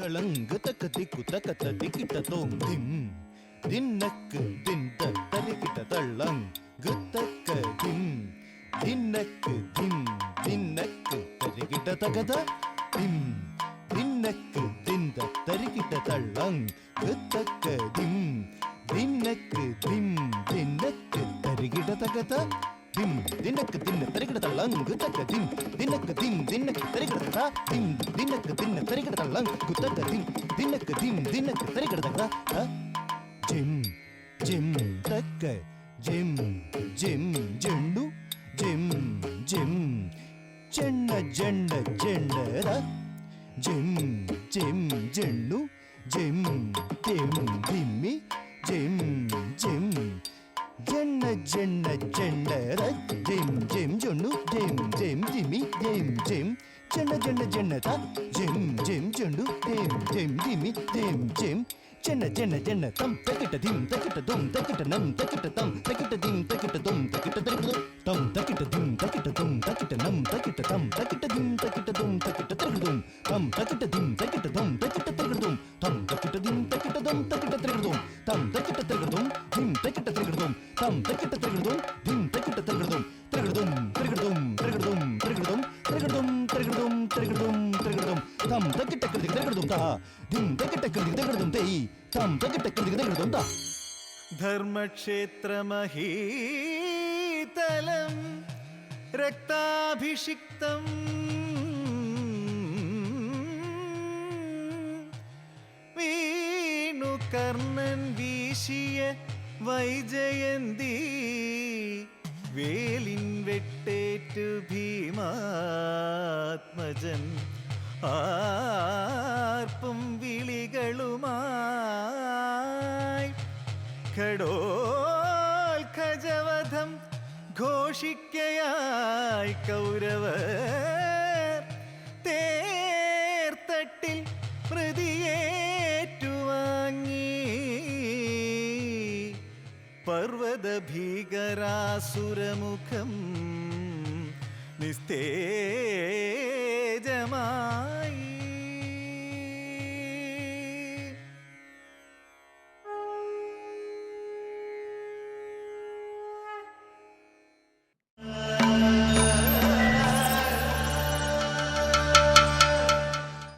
களங்கு தக்க திக்கு தக்க ததிக்கிட்ட தோங்கும் தின்னக்கு திந்த தலிக்கிட்ட தள்ளங் குத்தக்க தின். தின்னக்கு தின் தின்னக்கு தலிக்கிட்ட தகத தின். தின்னக்கு திந்த தரிக்கிட்ட தள்ளங் குத்தக்க தின். தின்னக்கு தின் தின்னக்கு தரிக்கிட்ட தகத dim dinnak dinna tarigada lang gutta dim dinnak dim dinnak tarigada ta dim dinnak dinna tarigada lang gutta dim dinnak dim dinnak tarigada ta ha jim jim tak jim jim jendu jim jim చెండ జెండ జెండరా జిమ్ జిమ్ జెండు జిమ్ జిమ్ దిమ్మి జిమ్ జిమ్ జెన్న జెన్న జెండర జెం జెం జొన్ను జెం జెం జిమి జెం జెం జెన్న జెన్న జెన్నత జెం జెం జొండు జెం జెం జిమి జెం జెం చెన్న చెన్న చెన్న தம் தக்கிட்ட திம் தக்கிட்ட தும் தக்கிட்ட நம் தக்கிட்ட தம் தக்கிட்ட திம் தக்கிட்ட தும் தக்கிட்ட தம் தக்கிட்ட திம் தக்கிட்ட தும் தக்கிட்ட நம் தக்கிட்ட தம் தக்கிட்ட ധർമ്മക്ഷേത്രമഹീതലം രക്താഭിഷിക്തം കർണൻ വീശിയ വൈജയന്തി വേലിൻ വെട്ടേറ്റു ഭീമാത്മജൻ. ആർപ്പും വിളികളുമായി ഖജവധം ഘോഷിക്കയായി കൗരവ സർവദഭീകരാസുരമുഖം നിസ്തേജമാ